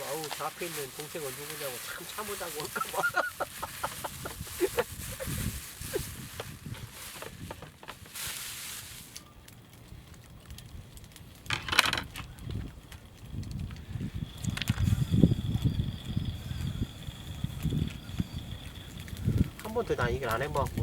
나올까봐 아우 저 앞에 있는 동생은 누구냐고 참 참으다고 올까봐. 한 번도 나 이걸 안 해봐갖고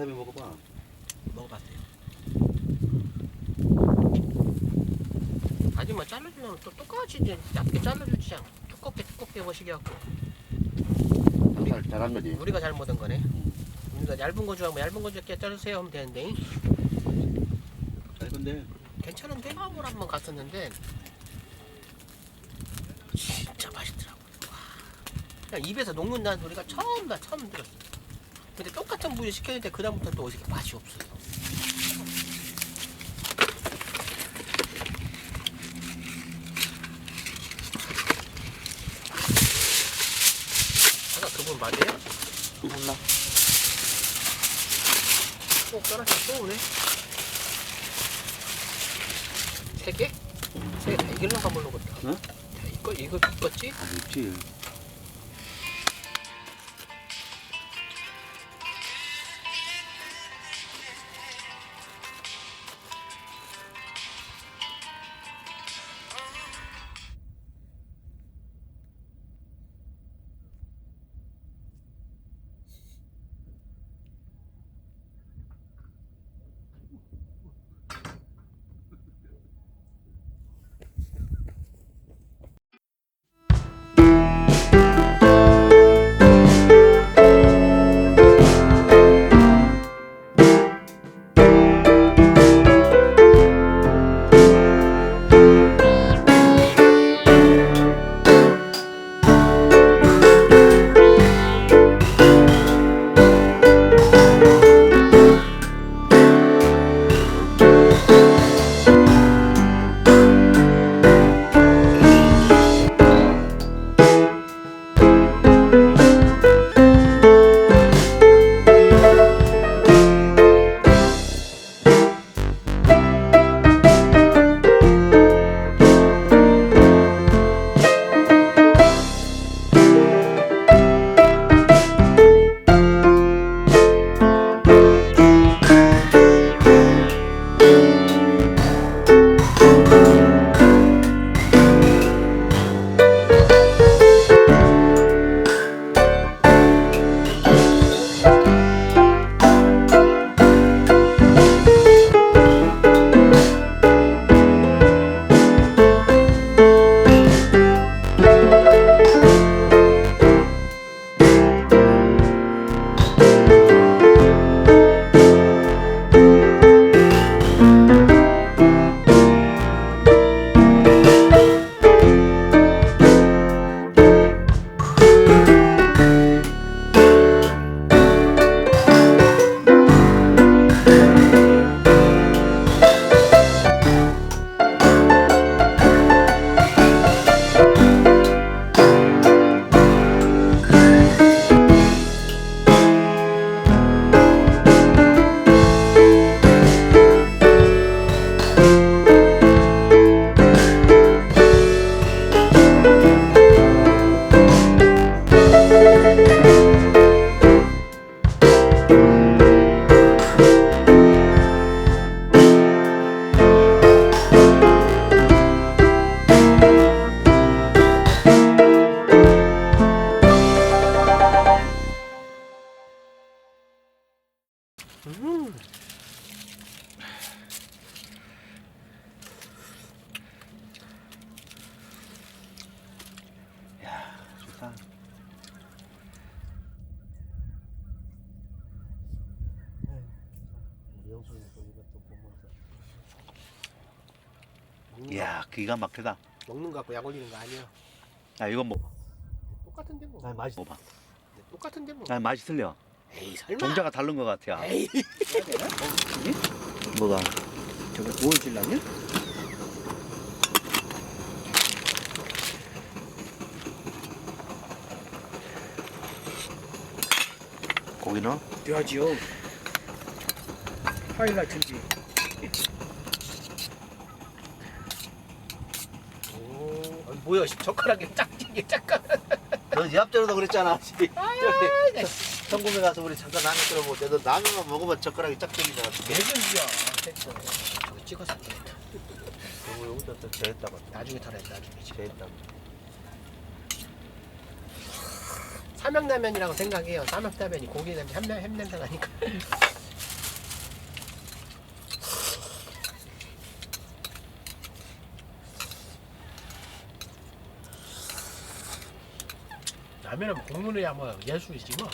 와사비 먹어봐. 먹어봤어요 아줌마 잘라주면 또 똑같이 이제 얇게 잘라주지 그냥 두껍게 두껍게 거시게 갖고 잘, 잘한 거지. 우리가 잘못한 거네 우리가 얇은 거 좋아하면 얇은 거 좋게 자르세요 하면 되는데 짧은데. 괜찮은데? 화물 한번 갔었는데 진짜 맛있더라고요 와. 그냥 입에서 녹는다는 소리가 처음 나 처음 들었어 근데 똑같은 부위 시켰는데 그다음부터 또 어떻게 맛이 없어요 아까 그분 맞아요? 몰라. 또 떠나서 또 오네 세 개? 세 개 다 이길런가 모르겠다 응? 다 이거 이거 이뻤지? 아, 있지. 이야 기가 막히다 먹는 거 갖고 약 올리는 거 아니야. 아, 야 이건 뭐 똑같은데 뭐. 난 맛있. 봐 네, 똑같은데 뭐. 난 맛이 틀려 에이 설마. 종자가 다른 것 같아 에이. 뭐가 저게 오일질라냐? 고기는? 돼야지요. 하이라이트인지. 오, 아니, 뭐야 젓가락에 짝짓게 짝가락. 너 옆자리도 그랬잖아. 아, 성공에 가서 우리 잠깐 라면 끓여보고 너 라면만 먹으면 젓가락이 짝 들리잖아. 매근이야. 됐어. 저거 찍어서 안 되겠다. 너무 여기다 또 재했다가 나중에 털어야지 나중에. 재했다가. 삼양라면이라고 생각해요. 삼양라면이 고기 냄새, 햄, 햄 냄새 나니까. 라면은 국물이 야 뭐 예술이지 뭐.